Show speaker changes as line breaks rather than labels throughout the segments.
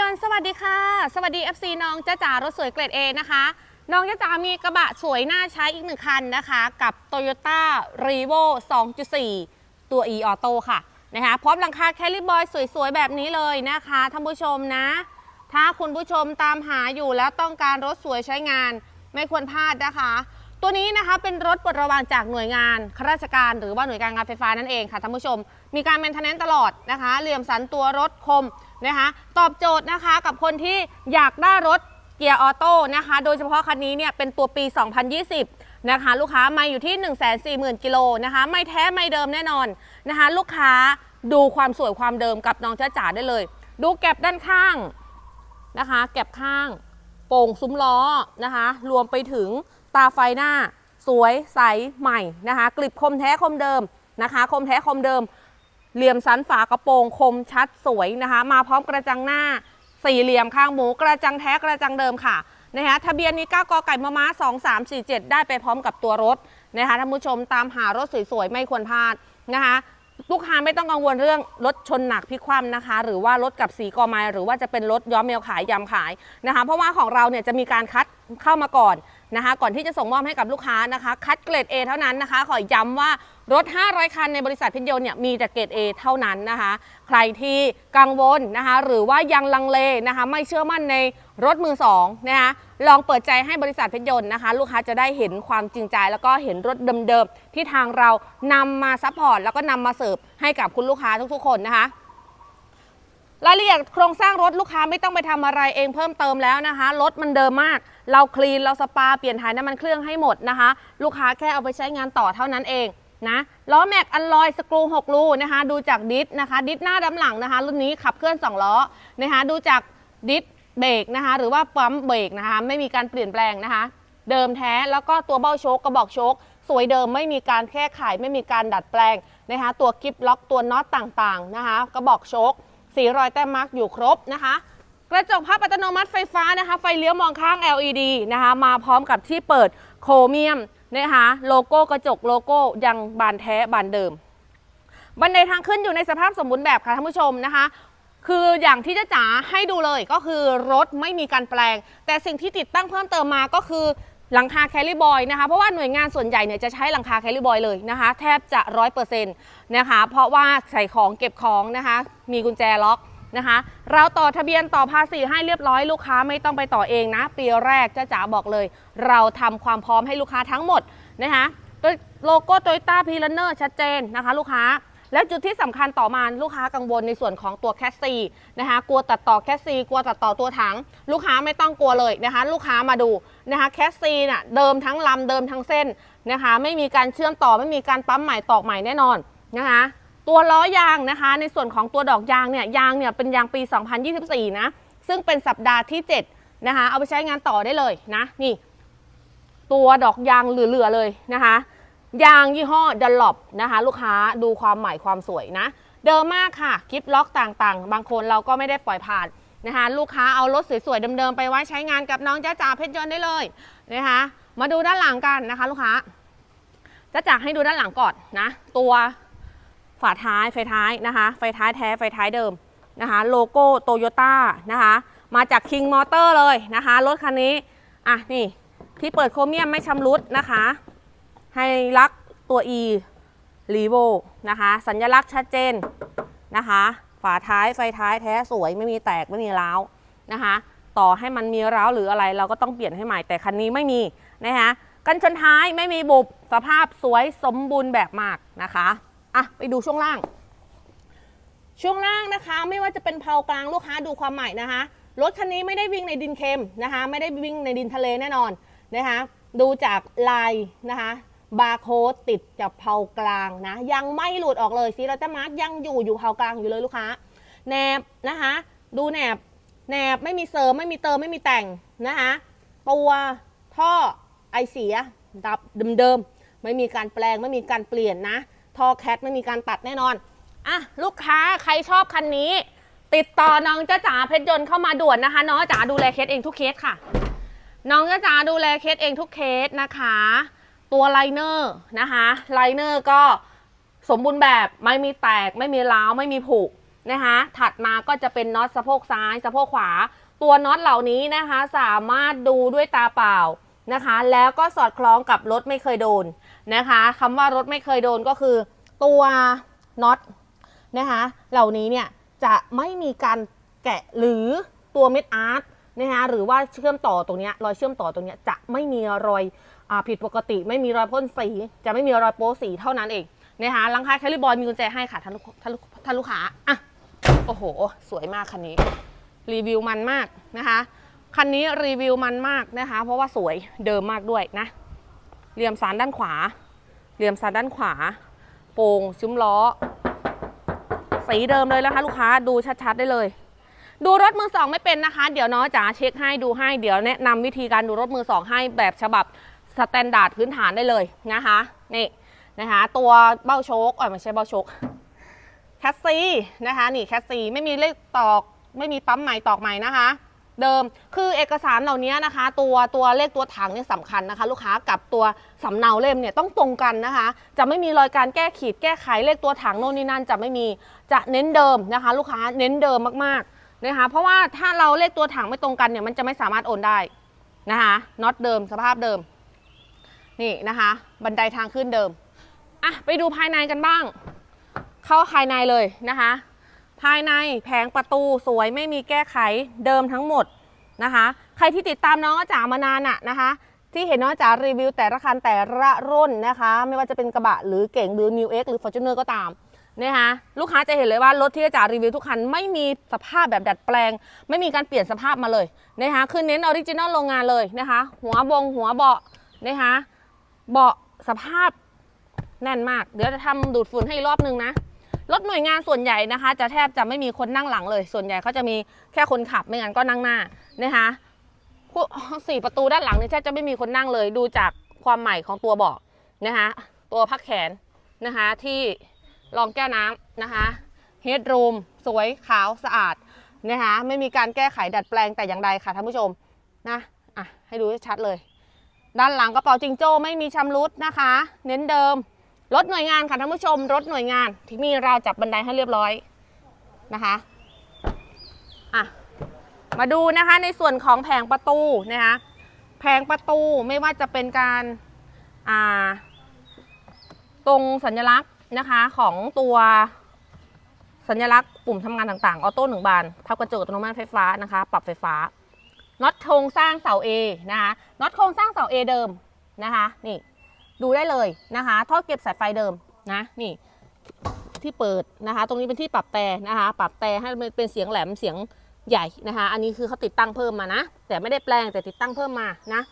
ยนต์สวัสดีค่ะ สวัสดี FC น้องจ้าจ๋ารถสวยเกรด A นะคะ น้องจ้าจ๋ามีกระบะสวยน่าใช้อีกหนึ่งคันนะคะ กับ Toyota r e v o 2.4 ตัว e auto ค่ะนะคะพร้อมหลังคาแคลิบอยสวยๆ แบบนี้เลยนะคะท่านผู้ชมนะ ถ้าคุณผู้ชมตามหาอยู่แล้วต้องการรถสวยใช้งานไม่ควรพลาดนะคะ ตัวนี้นะคะเป็นรถปลดระวางจากหน่วยงานข้าราชการหรือว่าหน่วยการงานไฟฟ้านั่นเองค่ะท่านผู้ชม มีการเมนเทนแนนตลอดนะคะ เหลี่ยมสันตัวรถคม นะคะ ตอบโจทย์นะคะกับคนที่อยากได้รถเกียร์ออโต้นะคะ โดยเฉพาะคันนี้เนี่ยเป็นตัวปี 2020 นะคะ ลูกค้ามาอยู่ที่ 140,000 กิโลนะคะ ไม่แท้ไม่เดิมแน่นอนนะคะ ลูกค้าดูความสวยความเดิมกับน้องจ้าจ๋าได้เลย ดูแก็บด้านข้างนะคะ แก็บข้าง โป่งซุ้มล้อนะคะ รวมไปถึงตาไฟหน้า สวยใสใหม่นะคะ กลิบคมแท้คมเดิมนะคะ คมแท้คมเดิม เหลี่ยมสันฝากระโปรงคมชัดสวยนะคะ มาพร้อมกระจังหน้าสี่เหลี่ยมข้างหมูกระจังแท้กระจังเดิมค่ะนะคะทะเบียนนี้ 9กไก่มม้า2347 ได้ไปพร้อมกับตัวรถนะคะท่านผู้ชมตามหารถสวยๆ ไม่ควรพลาดนะคะลูกค้าไม่ต้องกังวลเรื่องรถชนหนักพิกคว่ำนะคะ หรือว่ารถกับสีกอไม้หรือว่าจะเป็นรถย้อมเมลขายยำขายนะคะเพราะว่าของเราเนี่ยจะมีการคัดเข้ามาก่อนนะคะ ก่อนที่จะส่งมอบให้กับลูกค้านะคะ คัดเกรด A เท่านั้นนะคะ ขอย้ำว่า รถ 500 คันในบริษัทพิทยนต์เนี่ยมีแต่เกรด A เท่านั้นนะคะ ใครที่กังวลนะคะ หรือว่ายังลังเลนะคะ ไม่เชื่อมั่นในรถมือสองนะคะลองเปิดใจให้บริษัทพชรยนต์นะคะ ลูกค้าจะได้เห็นความจริงใจ แล้วก็เห็นรถเดิมๆที่ทางเรานำมาซัพพอร์ตแล้วก็นำมาเสิร์ฟให้กับคุณลูกค้าทุกๆ คนนะคะรายละเอียดโครงสร้างรถลูกค้าไม่ต้องไปทำอะไรเองเพิ่มเติมแล้วนะคะรถมันเดิมมาก เราคลีนเราสปาเปลี่ยนถ่ายน้ำมันเครื่องให้หมดนะคะ ลูกค้าแค่เอาไปใช้งานต่อเท่านั้นเอง นะล้อแม็กอันลอยสกรู6รูนะคะดูจากดิสนะคะดิสหน้าดำหลังนะคะรุ่นนี้ขับเคลื่อน 2 ล้อนะคะดูจากดิสเบรกนะคะหรือว่าปั๊มเบรกนะคะไม่มีการเปลี่ยนแปลงนะคะเดิมแท้แล้วก็ตัวเบ้าโชคกระบอกโชคสวยเดิมไม่มีการแค่ไขไม่มีการดัดแปลงนะคะตัวกิฟล็อกตัวน็อตต่างๆนะคะกระบอกโชคสีรอยแต้มมาร์กอยู่ครบนะคะกระจกพับอัตโนมัติไฟฟ้านะคะไฟเลี้ยวมองข้าง LED นะคะมาพร้อมกับที่เปิดโครเมียม นะคะโลโก้กระจกโลโก้ยังบานแท้บานเดิม บันไดทางขึ้นอยู่ในสภาพสมบูรณ์แบบค่ะท่านผู้ชมนะคะ คืออย่างที่จะจ๋าให้ดูเลยก็คือรถไม่มีการแปลง แต่สิ่งที่ติดตั้งเพิ่มเติมมาก็คือหลังคาแคลิบอยนะคะ เพราะว่าหน่วยงานส่วนใหญ่เนี่ยจะใช้หลังคาแคลิบอยเลยนะคะ แทบจะร้อยเปอร์เซ็นต์นะคะ เพราะว่าใส่ของเก็บของนะคะ มีกุญแจล็อก นะคะ เราต่อทะเบียนต่อภาษีให้เรียบร้อยลูกค้าไม่ต้องไปต่อเองนะ ปีแรกจ้าจ๋าบอกเลย เราทำความพร้อมให้ลูกค้าทั้งหมดนะคะโดยโลโก้โตโยต้าพีลันเนอร์ชัดเจนนะคะ ลูกค้าแล้วจุดที่สำคัญต่อมาลูกค้ากังวลในส่วนของตัวแคสซีนะคะกลัวตัดต่อแคสซีกลัวตัดต่อตัวถัง ลูกค้าไม่ต้องกลัวเลยนะคะ ลูกค้ามาดูนะคะแคสซีน่ะเดิมทั้งลำเดิมทั้งเส้นนะคะ ไม่มีการเชื่อมต่อไม่มีการปั๊มใหม่ตอกใหม่แน่นอนนะคะ ตัวล้อยางนะคะ ในส่วนของตัวดอกยางเนี่ยยางเนี่ยเป็นยางปี 2024 นะ ซึ่งเป็นสัปดาห์ที่ 7 นะคะ เอาไปใช้งานต่อได้เลยนะ นี่ ตัวดอกยางเหลือๆเลยนะคะ ยางยี่ห้อดัลลอปนะคะ ลูกค้าดูความใหม่ความสวยนะ เดิมมากค่ะคลิปล็อกต่างๆ บางคนเราก็ไม่ได้ปล่อยผ่านนะคะ ลูกค้าเอารถสวยๆเดิมๆไปไว้ใช้งานกับน้องจ้าจ๋าเพชรยนต์ได้เลยนะคะ มาดูด้านหลังกันนะคะ ลูกค้าจ้าจ๋าให้ดูด้านหลังก่อนนะ ตัว ฝาท้ายไฟท้ายนะคะ ไฟท้ายแท้ไฟท้ายเดิมนะคะ โลโก้โตโยต้านะคะ มาจาก King Motor เลยนะคะ รถคันนี้ อะ นี่ ที่เปิดโครเมียมไม่ชำรุดนะคะให้ลักตัว E รีโวนะคะ สัญลักษณ์ชัดเจนนะคะ ฝาท้ายไฟท้ายแท้สวยไม่มีแตกไม่มีร้าวนะคะ ต่อให้มันมีร้าวหรืออะไรเราก็ต้องเปลี่ยนให้ใหม่แต่คันนี้ไม่มีนะคะกันชนท้ายไม่มีบุบสภาพสวยสมบูรณ์แบบมากนะคะ อะไปดูช่วงล่าง ช่วงล่างนะคะ ไม่ว่าจะเป็นเพลากลางลูกค้าดูความใหม่นะคะรถคันนี้ไม่ได้วิ่งในดินเค็มนะคะ ไม่ได้วิ่งในดินทะเลแน่นอนนะคะ ดูจากลายนะคะบาร์โค้ดติดจากเพลากลางนะ ยังไม่หลุดออกเลยซีโรตมาร์กยังอยู่อยู่เพลากลางอยู่เลยลูกค้าแหนบนะคะ ดูแหนบแหนบไม่มีเสริมไม่มีเติมไม่มีแต่งนะคะตัวท่อไอเสียดับเดิมๆไม่มีการแปลงไม่มีการเปลี่ยนนะ ท่อแคทไม่มีการตัดแน่นอนอะลูกค้าใครชอบคันนี้ ติดต่อน้องจ้าจ๋าเพชรยนต์เข้ามาด่วนนะคะน้องจ๋าดูแลเคสเองทุกเคสค่ะ น้องจ้าจ๋าดูแลเคสเองทุกเคสนะคะ ตัวไลเนอร์นะคะไลเนอร์ก็สมบูรณ์แบบไม่มีแตกไม่มีร้าวไม่มีผุนะคะถัดมาก็จะเป็นน็อตสะโพกซ้ายสะโพกขวา ตัวน็อตเหล่านี้นะคะสามารถดูด้วยตาเปล่านะคะ แล้วก็สอดคล้องกับรถไม่เคยโดน นะคะคำว่ารถไม่เคยโดนก็คือตัวน็อตนะคะเหล่านี้เนี่ยจะไม่มีการแกะหรือตัวเม็ดอาร์ตนะคะหรือว่าเชื่อมต่อตรงนี้รอยเชื่อมต่อตรงนี้จะไม่มีรอยอผิดปกติ ไม่มีรอยพ่นสี จะไม่มีรอยโป๊สีเท่านั้นเองนะคะลังคาแคลิบอยมีกุญแจให้ค่ะท่านลูกท่านลูกท่านลูกค้าอะโอ้โห สวยมากคันนี้ รีวิวมันมากนะคะคันนี้รีวิวมันมากนะคะ เพราะว่าสวยเดิมมากด้วยนะ เหลี่ยมสารด้านขวา เหลี่ยมสารด้านขวา โป่งซุ้มล้อ สีเดิมเลยนะคะ ลูกค้าดูชัดๆได้เลย ดูรถมือสองไม่เป็นนะคะ เดี๋ยวน้องจ๋าเช็คให้ดูให้เดี๋ยวแนะนำวิธีการดูรถมือสองให้แบบฉบับสแตนดาร์ดพื้นฐานได้เลยนะคะนี่นะคะ ตัวเบ้าโชคเอ๋อไม่ใช่เบ้าโชคแคสซีนะคะนี่แคสซีไม่มีเลขตอกไม่มีปั๊มใหม่ตอกใหม่นะคะ เดิม คือเอกสารเหล่านี้นะคะ ตัวตัวเลขตัวถังเนี่ยสำคัญนะคะ ลูกค้ากับตัวสำเนาเล่มเนี่ยต้องตรงกันนะคะ จะไม่มีรอยการแก้ขีดแก้ไขเลขตัวถังโน่นนี่นั่นจะไม่มีจะเน้นเดิมนะคะ ลูกค้าเน้นเดิมมากๆนะคะ เพราะว่าถ้าเราเลขตัวถังไม่ตรงกันเนี่ยมันจะไม่สามารถโอนได้นะคะน็อตเดิมสภาพเดิมนี่นะคะ บันไดทางขึ้นเดิมอะไปดูภายในกันบ้าง เข้าภายในเลยนะคะ ภายในแผงประตูสวยไม่มีแก้ไขเดิมทั้งหมดนะคะ ใครที่ติดตามน้องจ๋ามานานอะนะคะ ที่เห็นน้องจ๋ารีวิวแต่ละคันแต่ละรุ่นนะคะ ไม่ว่าจะเป็นกระบะหรือเก่งหรือ New X หรือ Fortuner ก็ตามนะคะลูกค้าจะเห็นเลยว่ารถที่จ๋ารีวิวทุกคันไม่มีสภาพแบบดัดแปลง ไม่มีการเปลี่ยนสภาพมาเลยนะคะคือเน้นออริจินอลโรงงานเลยนะคะ หัวบงหัวเบาะนะคะเบาะสภาพแน่นมาก เดี๋ยวจะทำดูดฝุ่นให้รอบนึงนะ รถหน่วยงานส่วนใหญ่นะคะ จะแทบจะไม่มีคนนั่งหลังเลย ส่วนใหญ่เขาจะมีแค่คนขับไม่งั้นก็นั่งหน้านะคะสี่ประตูด้านหลังนี่แทบจะไม่มีคนนั่งเลย ดูจากความใหม่ของตัวเบาะนะคะ ตัวพักแขนนะคะ ที่รองแก้วน้ำนะคะเฮดรูมสวยขาวสะอาดนะคะไม่มีการแก้ไขดัดแปลงแต่อย่างใดค่ะท่านผู้ชมนะอะให้ดูชัดเลย ด้านหลังกระเป๋าจิงโจ้ไม่มีชำรุดนะคะ เน้นเดิม รถหน่วยงานค่ะท่านผู้ชม รถหน่วยงานที่มีราวจับบันไดให้เรียบร้อยนะคะอะมาดูนะคะในส่วนของแผงประตูนะคะแผงประตูไม่ว่าจะเป็นการอ่าตรงสัญลักษณ์นะคะของตัวสัญลักษณ์ปุ่มทำงานต่างๆ ออโต้หนึ่งบานพับกระจกอัตโนมัติไฟฟ้านะคะ ปรับไฟฟ้าน็อตโครงสร้างเสา A นะคะน็อตโครงสร้างเสา A เดิมนะคะนี่ ดูได้เลยนะคะ ท่อเก็บสายไฟเดิมนะนี่ที่เปิดนะคะ ตรงนี้เป็นที่ปรับแต่นะคะ ปรับแต่ให้มันเป็นเสียงแหลมเสียงใหญ่นะคะ อันนี้คือเขาติดตั้งเพิ่มมานะ แต่ไม่ได้แปลงแต่ติดตั้งเพิ่มมานะ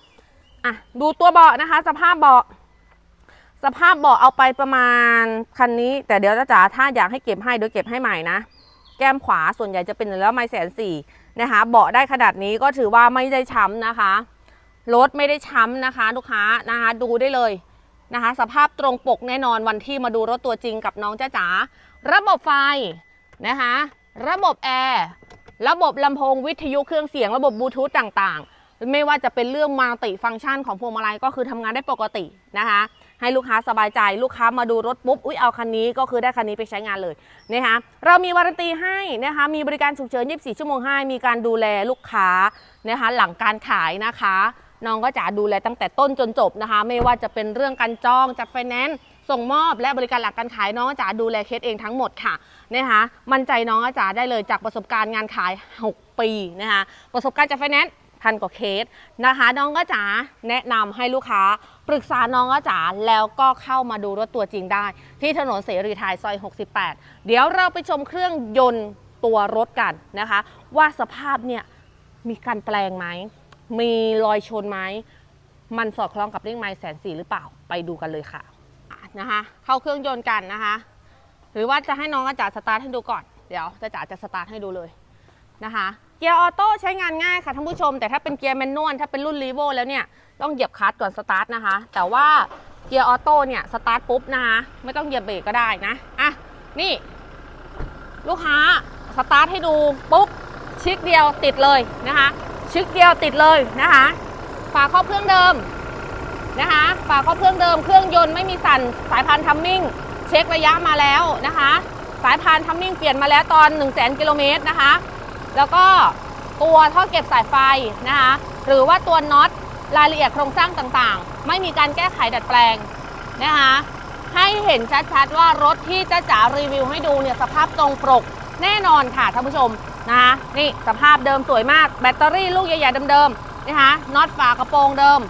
อะดูตัวเบาะนะคะ สภาพเบาะสภาพเบาะเอาไปประมาณคันนี้ แต่เดี๋ยวจะจ๋าถ้าอยากให้เก็บให้เดี๋ยวเก็บให้ใหม่นะแก้มขวาส่วนใหญ่จะเป็นแล้วไม้แสนสี่นะคะเบาะได้ขนาดนี้ก็ถือว่าไม่ได้ช้ำนะคะรถไม่ได้ช้ำนะคะ ลูกค้านะคะ ดูได้เลย นะคะ สภาพตรงปกแน่นอนวันที่มาดูรถตัวจริงกับน้องจ้าจ๋าระบบไฟนะคะ ระบบแอร์ระบบลำโพงวิทยุเครื่องเสียงระบบบลูทูธต่างๆ ไม่ว่าจะเป็นเรื่องมัลติฟังก์ชันของพวงมาลัยก็คือทำงานได้ปกตินะคะให้ลูกค้าสบายใจลูกค้ามาดูรถปุ๊บ อุ๊ยเอาคันนี้ก็คือได้คันนี้ไปใช้งานเลยนะคะเรามีวารันตีให้นะคะมีบริการฉุกเฉิน 24 ชั่วโมงให้ มีการดูแลลูกค้านะคะหลังการขายนะคะ น้องก็จะดูแลตั้งแต่ต้นจนจบนะคะ ไม่ว่าจะเป็นเรื่องการจองจัดไฟแนนซ์ส่งมอบและบริการหลักการขายน้องก็จะดูแลเคสเองทั้งหมดค่ะนะคะมั่นใจน้องก็จะได้เลยจากประสบการณ์งานขาย 6 ปีนะคะประสบการณ์จัดไฟแนนซ์พันกว่าเคสนะคะ น้องก็จ๋าแนะนำให้ลูกค้า ปรึกษาน้องก็จ๋าแล้วก็เข้ามาดูรถตัวจริงได้ ที่ถนนเสรีไทยซอย 68 เดี๋ยวเราไปชมเครื่องยนต์ตัวรถกันนะคะ ว่าสภาพเนี่ยมีการแปลงไหม มีรอยชนไหมมันสอดคล้องกับเลขไม้แสนสี่หรือเปล่าไปดูกันเลยค่ะนะคะ เข้าเครื่องยนต์กันนะคะ หรือว่าจะให้น้องอาจารย์สตาร์ทให้ดูก่อนเดี๋ยวจะจ๋าจะสตาร์ทให้ดูเลยนะคะเกียร์ออโต้ใช้งานง่ายค่ะท่านผู้ชม แต่ถ้าเป็นเกียร์แมนนวลถ้าเป็นรุ่นรีโวแล้วเนี่ยต้องเหยียบคลัตช์ก่อนสตาร์ทนะคะ แต่ว่าเกียร์ออโต้เนี่ยสตาร์ทปุ๊บนะคะไม่ต้องเหยียบเบรกก็ได้นะอะนี่ ลูกค้าสตาร์ทให้ดูปุ๊บชิคเดียวติดเลยนะคะ ชึกเดียวติดเลยนะคะ ฝาครอบเครื่องเดิมนะคะ ฝาครอบเครื่องเดิม เครื่องยนต์ไม่มีสั่น สายพันธุ์ทัมมิ่ง เช็คระยะมาแล้วนะคะ สายพานทัมมิ่งเปลี่ยนมาแล้วตอน 1 0 0 0 0แกิโลเมตรนะคะ แล้วก็ตัวท่อเก็บสายไฟนะคะ หรือว่าตัวน็อตรายละเอียดโครงสร้างต่างๆ ไม่มีการแก้ไขดัดแปลงนะคะ ให้เห็นชัดๆว่ารถที่จ้าจ๋ารีวิวให้ดูเนี่ยสภาพตรงปกแน่นอนค่ะท่านผู้ชม นะคะนี่สภาพเดิมสวยมากแบตเตอรี่ลูกใหญ่ๆเดิมๆนะคะน็อตฝากระโปรงเดิม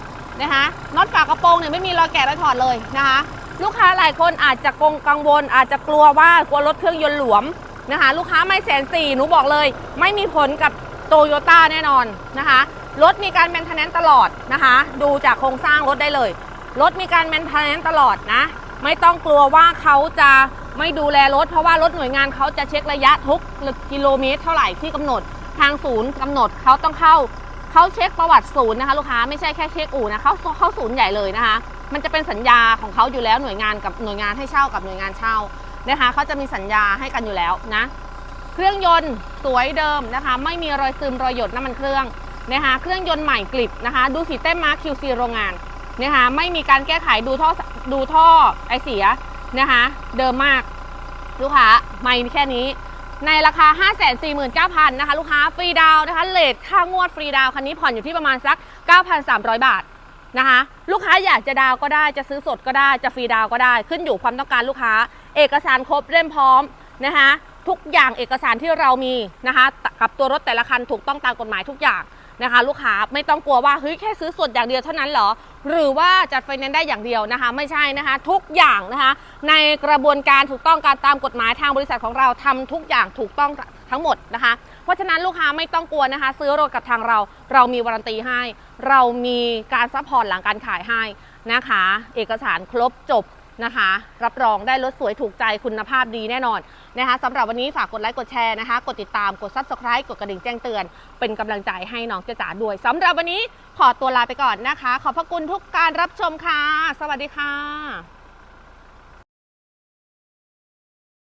นะคะน็อตฝากระโปรงเนี่ยไม่มีรอยแกะรอยถอดเลยนะคะลูกค้าหลายคนอาจจะกงกังวล อาจจะกลัวว่ากลัวรถเครื่องยนต์หลวมนะคะลูกค้าไม่แสนสี่หนูบอกเลย ไม่มีผลกับโตโยต้าแน่นอนนะคะรถมีการแมนเทนแนนตลอดนะคะ ดูจากโครงสร้างรถได้เลย รถมีการแมนเทนแนนตลอดนะ ไม่ต้องกลัวว่าเขาจะ ไม่ดูแลรถ เพราะว่ารถหน่วยงานเขาจะเช็คระยะทุกกิโลเมตรเท่าไหร่ที่กำหนดทางศูนย์กำหนดเขาต้องเข้าเขาเช็คประวัติศูนย์นะคะลูกค้าไม่ใช่แค่เช็คอู่นะเขาเข้าศูนย์ใหญ่เลยนะคะ มันจะเป็นสัญญาของเขาอยู่แล้วหน่วยงานกับหน่วยงานให้เช่ากับหน่วยงานเช่านะคะเขาจะมีสัญญาให้กันอยู่แล้วนะ เครื่องยนต์สวยเดิมนะคะ ไม่มีรอยซึมรอยหยดน้ำมันเครื่องนะคะ เครื่องยนต์ใหม่กลิบนะคะ ดูสีเต้มมาร์ค QC โรงงานนะคะไม่มีการแก้ไขดูท่อดูท่อไอเสีย นะคะ เดิมมากลูกค้าไม่แค่นี้ในราคา 549,000นะคะ ลูกค้าฟรีดาวนะคะเลทค่างวดฟรีดาวคันนี้ผ่อนอยู่ที่ประมาณสัก 9,300 บาทนะคะ ลูกค้าอยากจะดาวก็ได้จะซื้อสดก็ได้จะฟรีดาวก็ได้ ขึ้นอยู่ความต้องการลูกค้า เอกสารครบเล่มพร้อมนะคะทุกอย่างเอกสารที่เรามีนะคะกับตัวรถแต่ละคันถูกต้องตามกฎหมายทุกอย่างนะคะ ลูกค้าไม่ต้องกลัวว่าเฮ้ยแค่ซื้อสดอย่างเดียวเท่านั้นเหรอ หรือว่าจัดไฟแนนซ์ได้อย่างเดียวนะคะ ไม่ใช่นะคะ ทุกอย่างนะคะ ในกระบวนการถูกต้องการตามกฎหมายทางบริษัทของเราทำทุกอย่างถูกต้องทั้งหมดนะคะ เพราะฉะนั้นลูกค้าไม่ต้องกลัวนะคะ ซื้อรถกับทางเรา เรามีวารันตีให้ เรามีการซัพพอร์ตหลังการขายให้นะคะ เอกสารครบจบ นะคะ รับรองได้รถสวยถูกใจคุณภาพดีแน่นอนนะคะสำหรับวันนี้ฝากกดไลค์กดแชร์นะคะ กดติดตามกด subscribe กดกระดิ่งแจ้งเตือน เป็นกำลังใจให้น้องเจ๊จ๋าด้วยสำหรับวันนี้ขอตัวลาไปก่อนนะคะ ขอบพระคุณทุกการรับชมค่ะ สวัสดีค่ะ